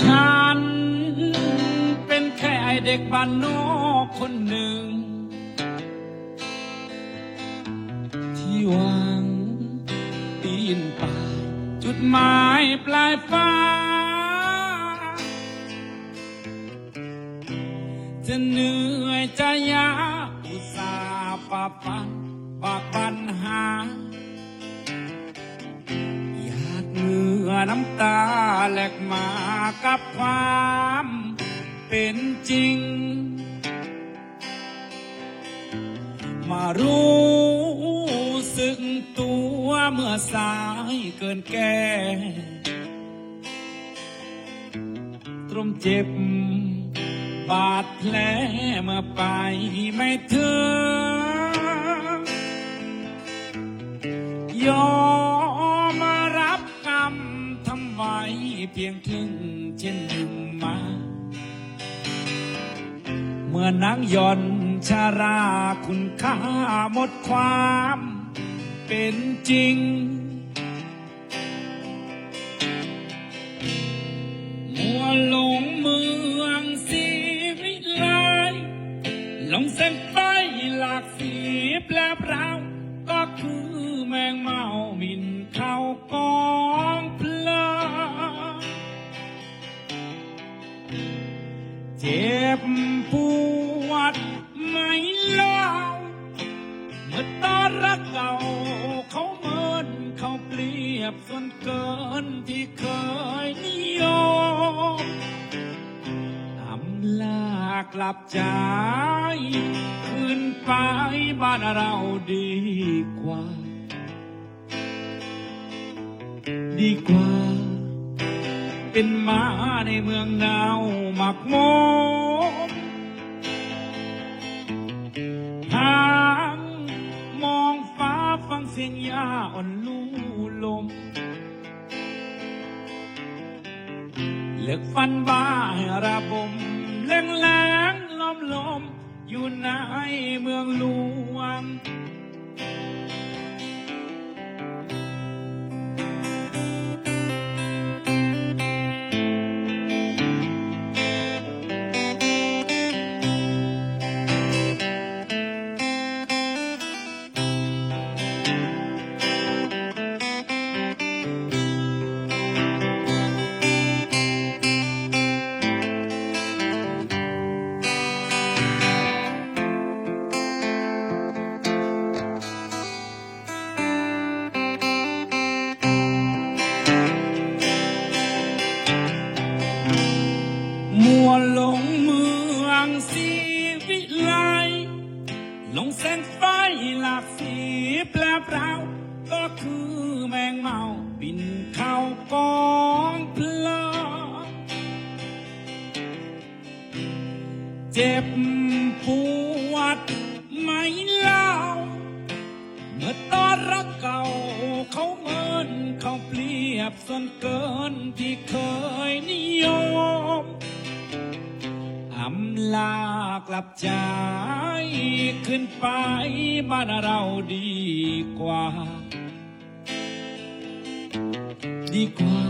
ฉัน เป็นแค่ไอเด็กบ้านนอกคนหนึ่ง ที่หวังปีนป่ายจุดหมายปลายฟ้า จะเหนื่อยจะยากอุตส่าห์ฝ่าฟันฝากปัญหา น้ำตาแหลกมากับความเป็นจริง มารู้สึกตัวเมื่อสายเกินแก่ตรมเจ็บบาดแผลเมื่อไปไม่ถึงยอม เพียงครึ่งเช่นหนึ่งมา เมื่อนางย่อนชาราคุณค่าหมดความเป็นจริง มัวหลงเมืองสีวิไลหลงเส้นไฟหลากสีแปลเปล่า ยบส่วนเกินที่เคยนิยมอำลากลับใจคืนไปบ้านเราดีกว่า ดีกว่า เป็นมาในเมืองหนาวหมักหมมทางมองฟ้าฟังเสียงหญ้าอ่อนลู่ลม ลิกฟันบ้าให้ระบมแรงแรงลมลมอยู่ในเมืองหลวง งเมืองสีวิไลลงแสงไฟหลากสีแปลเปล่าก็คือแมงเมาบินเข้ากองเพลิงเจ็บปวดไม่เล่า เมื่อตอนรักเก่าเขาเมินเขาเปรียบส่วนเกินที่เคยนิยมำลากลับใจขึ้นไปบ้านเราดีกว่า ดีกว่า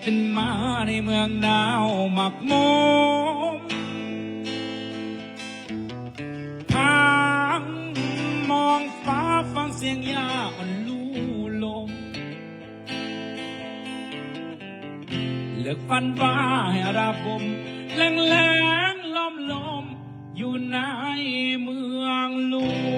เป็นมาในเมืองหนาวหมักมมทางมองฟ้าฟังเสียงหญ้าอ่อนลู่ลมเลิกฟันฟ้าให้ระบม แรงแรงลมลมอยู่ในเมืองหลวง